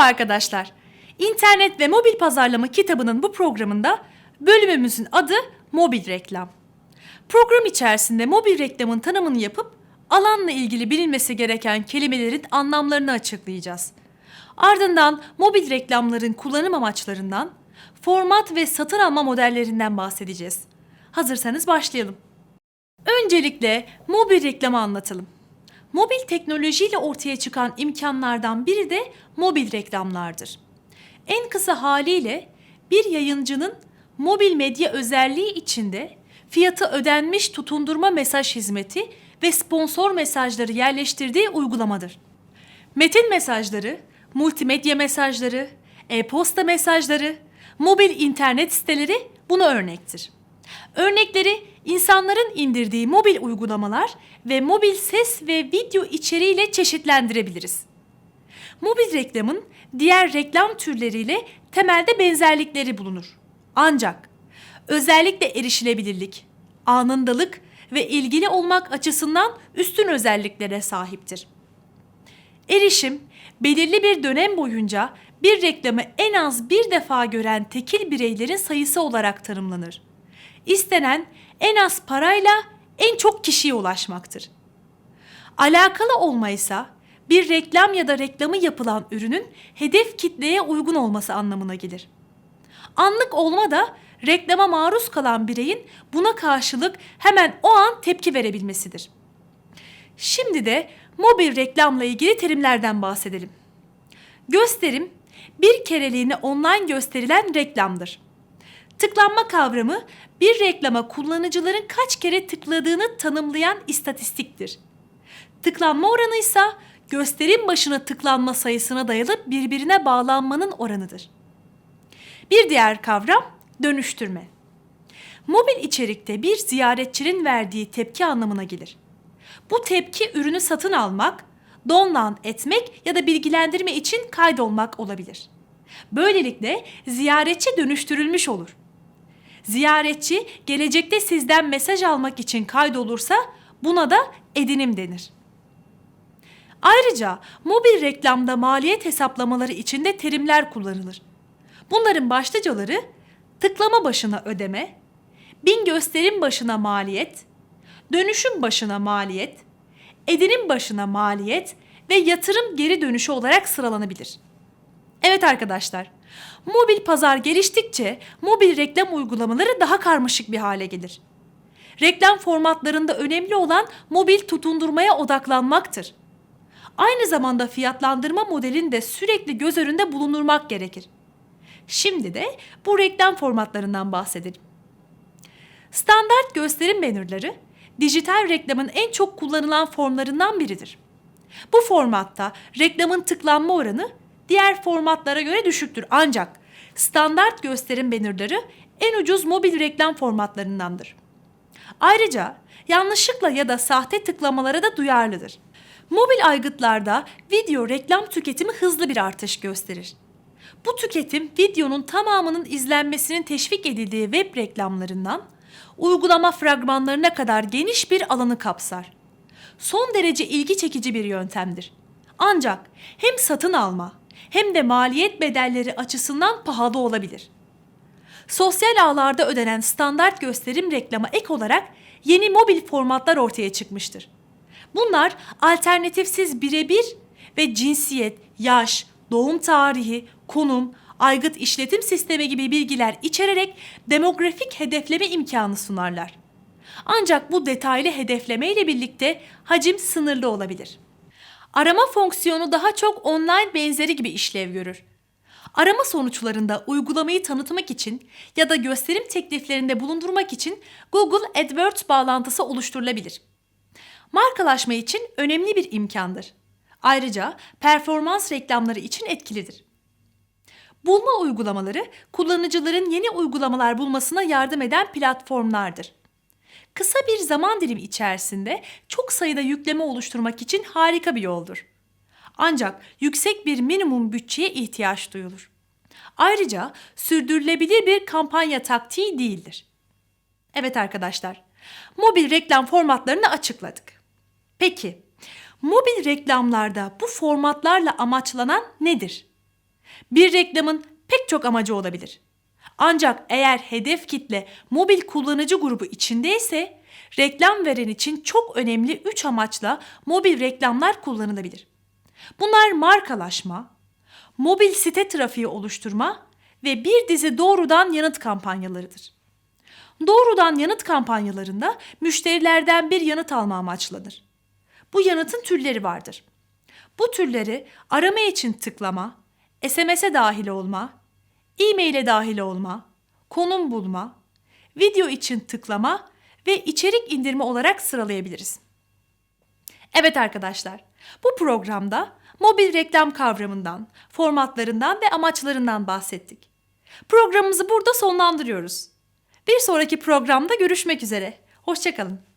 arkadaşlar. İnternet ve mobil pazarlama kitabının bu programında bölümümüzün adı mobil reklam. Program içerisinde mobil reklamın tanımını yapıp alanla ilgili bilinmesi gereken kelimelerin anlamlarını açıklayacağız. Ardından mobil reklamların kullanım amaçlarından, format ve satın alma modellerinden bahsedeceğiz. Hazırsanız başlayalım. Öncelikle mobil reklamı anlatalım. Mobil teknolojiyle ortaya çıkan imkanlardan biri de mobil reklamlardır. En kısa haliyle bir yayıncının mobil medya özelliği içinde fiyatı ödenmiş tutundurma mesaj hizmeti ve sponsor mesajları yerleştirdiği uygulamadır. Metin mesajları, multimedya mesajları, e-posta mesajları, mobil internet siteleri buna örnektir. Örnekleri insanların indirdiği mobil uygulamalar ve mobil ses ve video içeriğiyle çeşitlendirebiliriz. Mobil reklamın diğer reklam türleriyle temelde benzerlikleri bulunur. Ancak özellikle erişilebilirlik, anındalık ve ilgili olmak açısından üstün özelliklere sahiptir. Erişim, belirli bir dönem boyunca bir reklamı en az bir defa gören tekil bireylerin sayısı olarak tanımlanır. İstenen en az parayla en çok kişiye ulaşmaktır. Alakalı olmaysa bir reklam ya da reklamı yapılan ürünün hedef kitleye uygun olması anlamına gelir. Anlık olma da reklama maruz kalan bireyin buna karşılık hemen o an tepki verebilmesidir. Şimdi de mobil reklamla ilgili terimlerden bahsedelim. Gösterim bir kereliğine online gösterilen reklamdır. Tıklanma kavramı bir reklama kullanıcıların kaç kere tıkladığını tanımlayan istatistiktir. Tıklanma oranı ise gösterim başına tıklanma sayısına dayalı birbirine bağlanmanın oranıdır. Bir diğer kavram dönüştürme. Mobil içerikte bir ziyaretçinin verdiği tepki anlamına gelir. Bu tepki ürünü satın almak, download etmek ya da bilgilendirme için kaydolmak olabilir. Böylelikle ziyaretçi dönüştürülmüş olur. Ziyaretçi gelecekte sizden mesaj almak için kaydolursa buna da edinim denir. Ayrıca mobil reklamda maliyet hesaplamaları içinde terimler kullanılır. Bunların başlıcaları tıklama başına ödeme, bin gösterim başına maliyet, dönüşüm başına maliyet, edinim başına maliyet ve yatırım geri dönüşü olarak sıralanabilir. Evet arkadaşlar, mobil pazar geliştikçe mobil reklam uygulamaları daha karmaşık bir hale gelir. Reklam formatlarında önemli olan mobil tutundurmaya odaklanmaktır. Aynı zamanda fiyatlandırma modelini de sürekli göz önünde bulundurmak gerekir. Şimdi de bu reklam formatlarından bahsedelim. Standart gösterim bannerları dijital reklamın en çok kullanılan formlarından biridir. Bu formatta reklamın tıklanma oranı diğer formatlara göre düşüktür ancak standart gösterim bannerları en ucuz mobil reklam formatlarındandır. Ayrıca yanlışlıkla ya da sahte tıklamalara da duyarlıdır. Mobil aygıtlarda video reklam tüketimi hızlı bir artış gösterir. Bu tüketim videonun tamamının izlenmesinin teşvik edildiği web reklamlarından uygulama fragmanlarına kadar geniş bir alanı kapsar. Son derece ilgi çekici bir yöntemdir. Ancak hem satın alma hem de maliyet bedelleri açısından pahalı olabilir. Sosyal ağlarda ödenen standart gösterim reklama ek olarak yeni mobil formatlar ortaya çıkmıştır. Bunlar alternatifsiz birebir ve cinsiyet, yaş, doğum tarihi, konum, aygıt işletim sistemi gibi bilgiler içererek demografik hedefleme imkanı sunarlar. Ancak bu detaylı hedefleme ile birlikte hacim sınırlı olabilir. Arama fonksiyonu daha çok online benzeri gibi işlev görür. Arama sonuçlarında uygulamayı tanıtmak için ya da gösterim tekliflerinde bulundurmak için Google AdWords bağlantısı oluşturulabilir. Markalaşma için önemli bir imkandır. Ayrıca performans reklamları için etkilidir. Bulma uygulamaları kullanıcıların yeni uygulamalar bulmasına yardım eden platformlardır. Kısa bir zaman dilimi içerisinde çok sayıda yükleme oluşturmak için harika bir yoldur. Ancak yüksek bir minimum bütçeye ihtiyaç duyulur. Ayrıca sürdürülebilir bir kampanya taktiği değildir. Evet arkadaşlar, mobil reklam formatlarını açıkladık. Peki, mobil reklamlarda bu formatlarla amaçlanan nedir? Bir reklamın pek çok amacı olabilir. Ancak eğer hedef kitle mobil kullanıcı grubu içindeyse reklam veren için çok önemli 3 amaçla mobil reklamlar kullanılabilir. Bunlar markalaşma, mobil site trafiği oluşturma ve bir dizi doğrudan yanıt kampanyalarıdır. Doğrudan yanıt kampanyalarında müşterilerden bir yanıt alma amaçlanır. Bu yanıtın türleri vardır. Bu türleri arama için tıklama, SMS'e dahil olma, e-mail'e dahil olma, konum bulma, video için tıklama ve içerik indirme olarak sıralayabiliriz. Evet arkadaşlar, bu programda mobil reklam kavramından, formatlarından ve amaçlarından bahsettik. Programımızı burada sonlandırıyoruz. Bir sonraki programda görüşmek üzere. Hoşçakalın.